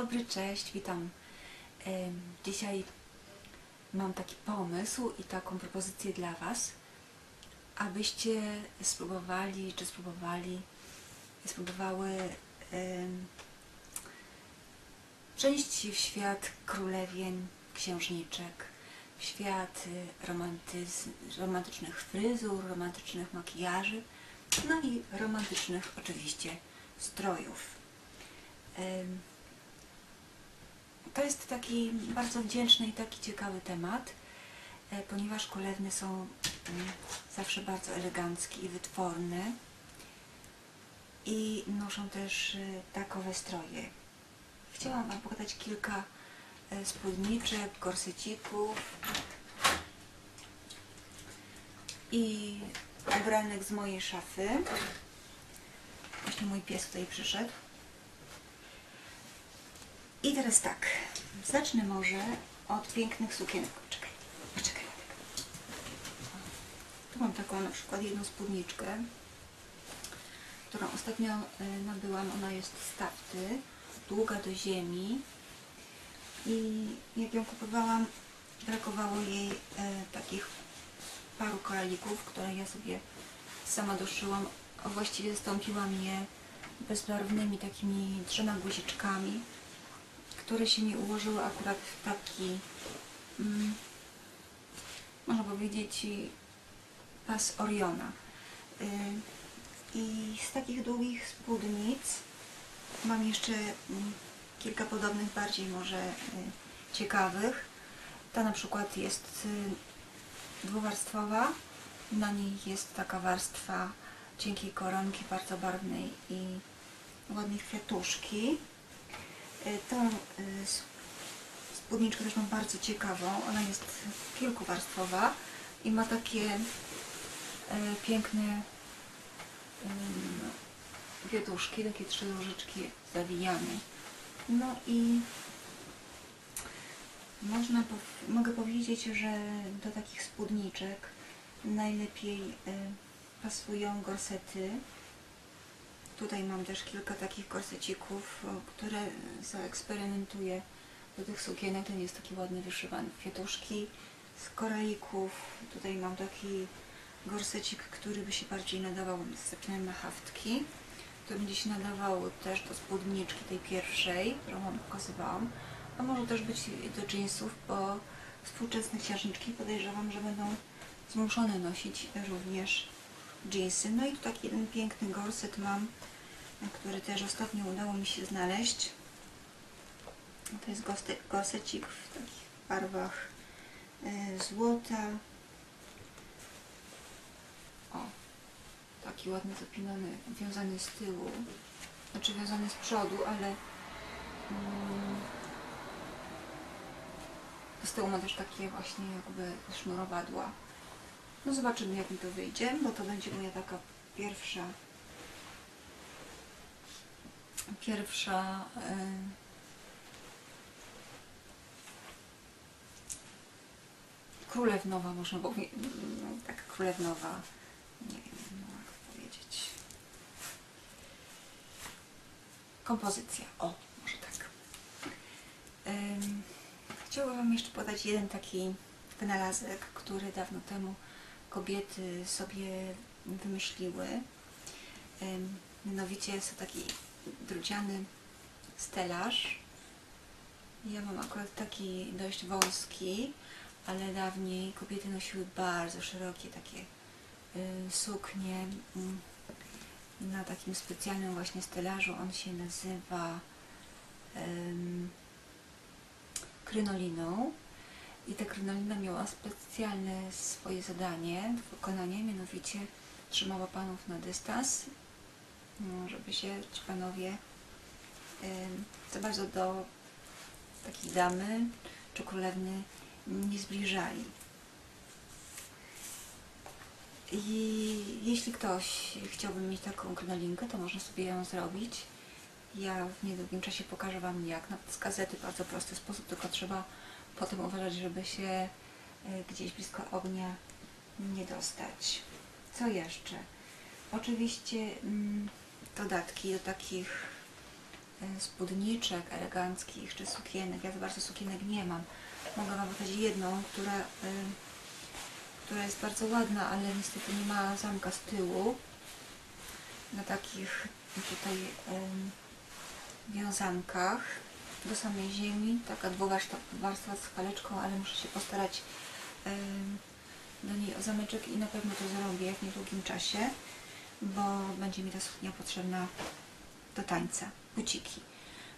Dobry, cześć, witam. Dzisiaj mam taki pomysł i taką propozycję dla Was, abyście spróbowali, czy spróbowali, spróbowały przenieść się w świat królewień, księżniczek, w świat y, romantycznych fryzur, romantycznych makijaży, no i romantycznych oczywiście strojów. To jest taki bardzo wdzięczny i taki ciekawy temat, e, ponieważ kulewny są mm, zawsze bardzo eleganckie i wytworne i noszą też e, takowe stroje. Chciałam Wam pokazać kilka e, spódniczek, gorsecików i ubranek z mojej szafy. Właśnie mój pies tutaj przyszedł. I teraz tak, zacznę może od pięknych sukienek. Czekaj, poczekaj. Tu mam taką na przykład jedną spódniczkę, którą ostatnio y, nabyłam. Ona jest z tafty, długa do ziemi. I jak ją kupowałam, brakowało jej y, takich paru koralików, które ja sobie sama doszyłam, właściwie zastąpiłam je bezbarwnymi takimi trzema guziczkami, które się mi ułożyły akurat w taki, mm, można powiedzieć, pas Oriona. Y, I z takich długich spódnic mam jeszcze mm, kilka podobnych, bardziej może y, ciekawych. Ta na przykład jest y, dwuwarstwowa. Na niej jest taka warstwa cienkiej koronki, bardzo barwnej i ładnej kwiatuszki. Y, Tą s- spódniczkę też mam bardzo ciekawą. Ona jest kilkuwarstwowa i ma takie y, piękne kwiatuszki, takie trzy różyczki zawijane. No i można mogę powiedzieć, że do takich spódniczek najlepiej pasują gorsety. Tutaj mam też kilka takich gorsecików, o, które zaeksperymentuję do tych sukienek. Ten jest taki ładny, wyszywany kwiatuszki z koralików. Tutaj mam taki gorsecik, który by się bardziej nadawał, zaczynam na haftki. To będzie się nadawało też do spódniczki tej pierwszej, którą Wam pokazywałam. A może też być do jeansów, bo współczesne księżniczki podejrzewam, że będą zmuszone nosić również jeansy. No i tu taki jeden piękny gorset mam, który też ostatnio udało mi się znaleźć. To jest gorsecik w takich barwach e, złota. O, taki ładny, zapinany, wiązany z tyłu. Znaczy wiązany z przodu, ale mm, z tyłu ma też takie właśnie jakby sznurowadła. No zobaczymy jak mi to wyjdzie, bo to będzie moja taka pierwsza pierwsza y, królewnowa można powiedzieć, no, tak królewnowa, nie wiem jak powiedzieć, kompozycja, o może tak. Ym, Chciałabym Wam jeszcze podać jeden taki wynalazek, który dawno temu kobiety sobie wymyśliły. Ym, Mianowicie jest to taki druciany stelaż. Ja mam akurat taki dość wąski, ale dawniej kobiety nosiły bardzo szerokie takie y, suknie mm, na takim specjalnym właśnie stelażu. On się nazywa krynoliną. I ta krynolina miała specjalne swoje zadanie do wykonania, mianowicie trzymała panów na dystans, no, żeby się ci panowie za bardzo do takiej damy czy królewny nie zbliżali. I jeśli ktoś chciałby mieć taką krynolinkę, to można sobie ją zrobić. Ja w niedługim czasie pokażę Wam jak z gazety bardzo prosty sposób, tylko trzeba potem uważać, żeby się e, gdzieś blisko ognia nie dostać. Co jeszcze? Oczywiście mm, dodatki do takich e, spódniczek eleganckich czy sukienek. Ja za bardzo sukienek nie mam. Mogę Wam pokazać jedną, która, e, która jest bardzo ładna, ale niestety nie ma zamka z tyłu. Na takich tutaj wiązankach do samej ziemi. Taka dwuwarstwa z paleczką, ale muszę się postarać do niej o zameczek i na pewno to zrobię w niedługim czasie, bo będzie mi ta suknia potrzebna do tańca. Buciki.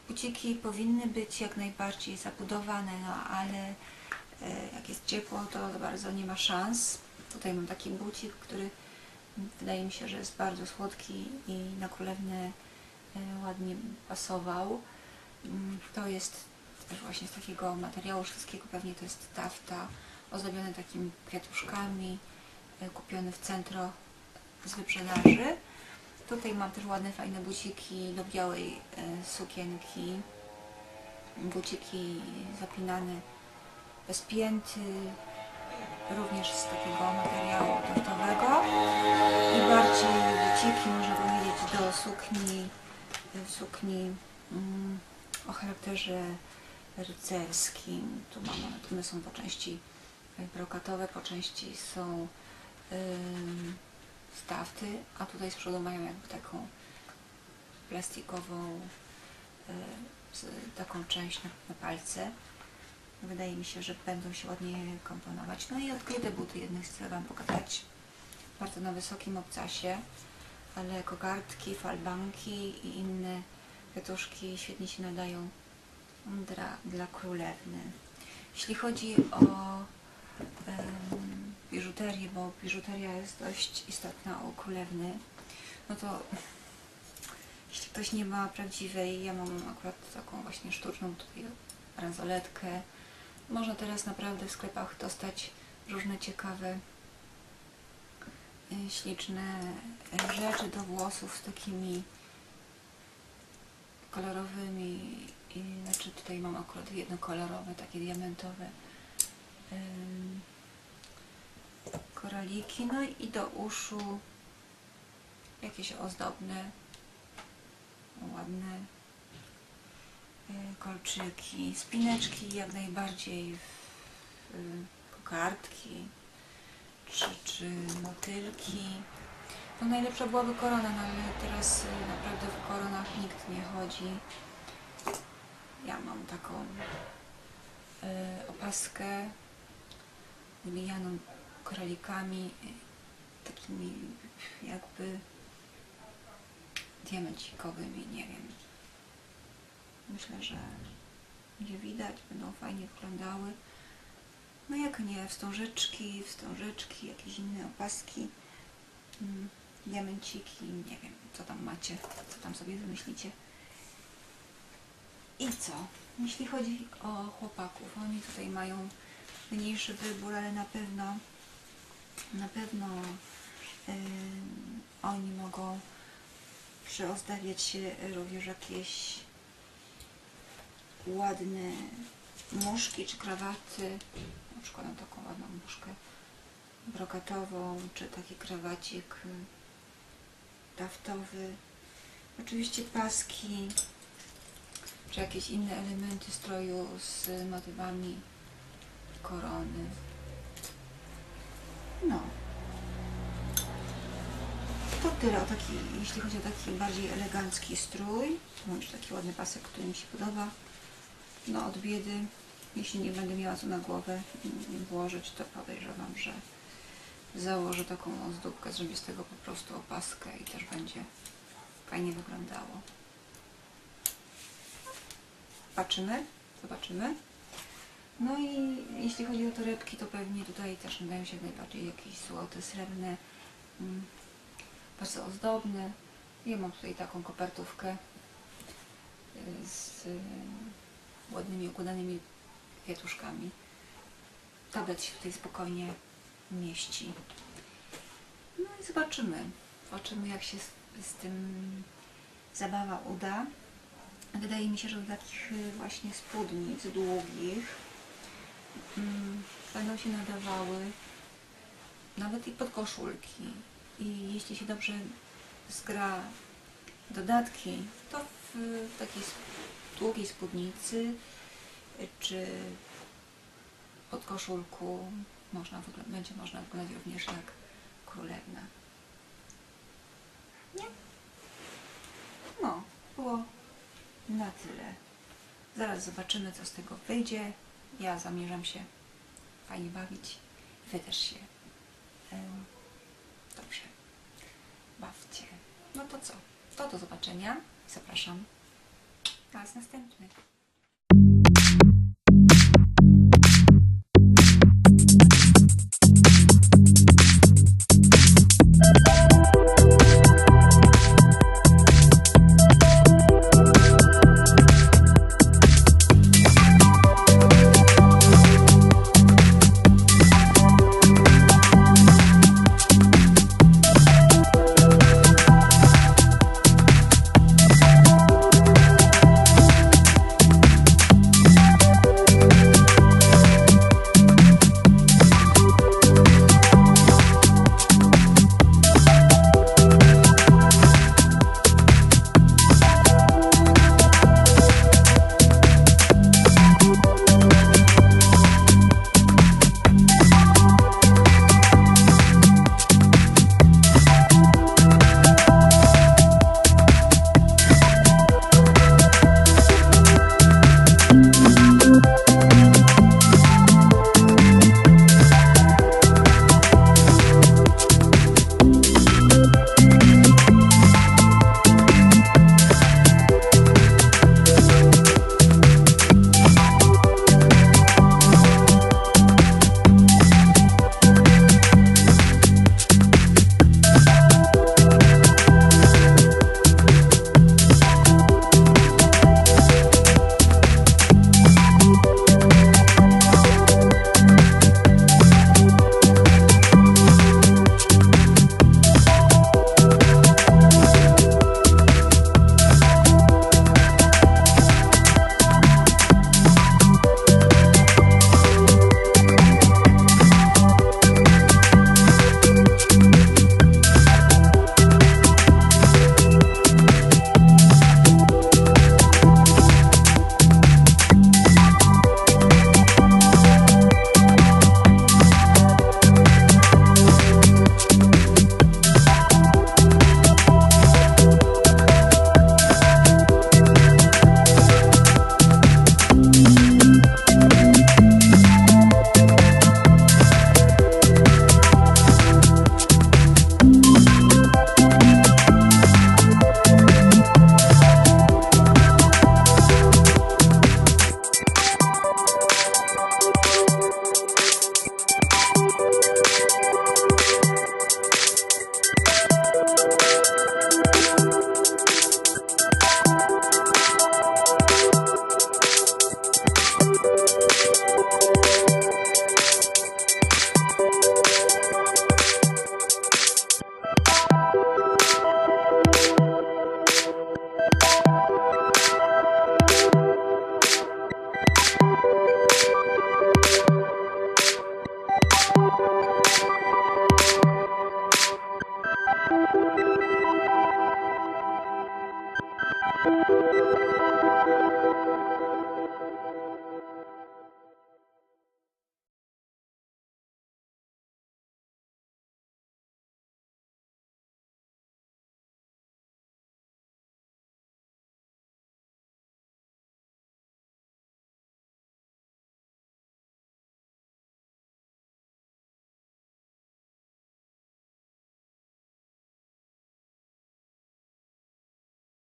Buciki powinny być jak najbardziej zabudowane, no ale e, jak jest ciepło, to bardzo nie ma szans. Tutaj mam taki bucik, który wydaje mi się, że jest bardzo słodki i na kulewnę e, ładnie pasował. Mm, To jest też właśnie z takiego materiału szwedzkiego, pewnie to jest tafta, ozdobione takimi kwiatuszkami, e, kupiony w centro z wyprzedaży. Tutaj mam też ładne, fajne buciki do białej e, sukienki. Buciki zapinane bez pięty, również z takiego materiału taftowego. I bardziej buciki, można powiedzieć, do sukni, e, sukni mm, o charakterze rycerskim. Tu mam, one- są po części brokatowe, po części są ym, stawty, a tutaj z przodu mają jakby taką plastikową y, z, taką część na, na palce. Wydaje mi się, że będą się ładnie komponować. No i odkryte buty jednak chcę Wam pokazać. Bardzo na wysokim obcasie, ale kokardki, falbanki i inne kwiatuszki świetnie się nadają dla, dla królewny. Jeśli chodzi o em, biżuterię, bo biżuteria jest dość istotna u królewny, no to jeśli ktoś nie ma prawdziwej, ja mam akurat taką właśnie sztuczną tutaj bransoletkę. Można teraz naprawdę w sklepach dostać różne ciekawe, y, śliczne rzeczy do włosów z takimi kolorowymi, i, znaczy tutaj mam akurat jednokolorowe, takie diamentowe koraliki, no i do uszu jakieś ozdobne, ładne y, kolczyki, spineczki jak najbardziej, kokardki czy, czy motylki. No najlepsza byłaby korona, no ale teraz y, naprawdę w koronach nikt nie chodzi. Ja mam taką y, opaskę wybijaną kralikami, y, takimi jakby diamencikowymi, nie wiem. Myślę, że będzie widać, będą fajnie wyglądały. No jak nie, wstążeczki, wstążeczki, jakieś inne opaski, mm, diamenciki, nie wiem, co tam macie, co tam sobie wymyślicie. I co? Jeśli chodzi o chłopaków, oni tutaj mają mniejszy wybór, ale na pewno na pewno ym, oni mogą przyozdawiać się również jakieś ładne muszki czy krawaty. Na przykład mam taką ładną muszkę brokatową, czy taki krawacik taftowy. Oczywiście paski, czy jakieś inne elementy stroju z motywami korony. No. To tyle o taki, jeśli chodzi o taki bardziej elegancki strój. Mam jeszcze taki ładny pasek, który mi się podoba. No od biedy, jeśli nie będę miała co na głowę włożyć, to podejrzewam, że założę taką ozdóbkę, zrobię z tego po prostu opaskę i też będzie fajnie wyglądało. Patrzymy, zobaczymy. No i jeśli chodzi o torebki, to pewnie tutaj też nadają się najbardziej jakieś złote, srebrne, mm, bardzo ozdobne. Ja mam tutaj taką kopertówkę y, z y, ładnymi układanymi kwiatuszkami. Tablet się tutaj spokojnie mieści. No i zobaczymy. Zobaczymy jak się z, z tym zabawa uda. Wydaje mi się, że do takich y, właśnie spódnic długich mm, będą się nadawały nawet i podkoszulki. I jeśli się dobrze zgra dodatki, to w takiej s- długiej spódnicy y, czy pod koszulku można będzie można wyglądać również jak królewna. Nie? No, było na tyle. Zaraz zobaczymy, co z tego wyjdzie. Ja zamierzam się fajnie bawić. Wy też się em, dobrze bawcie. No to co? To do zobaczenia. Zapraszam na następny.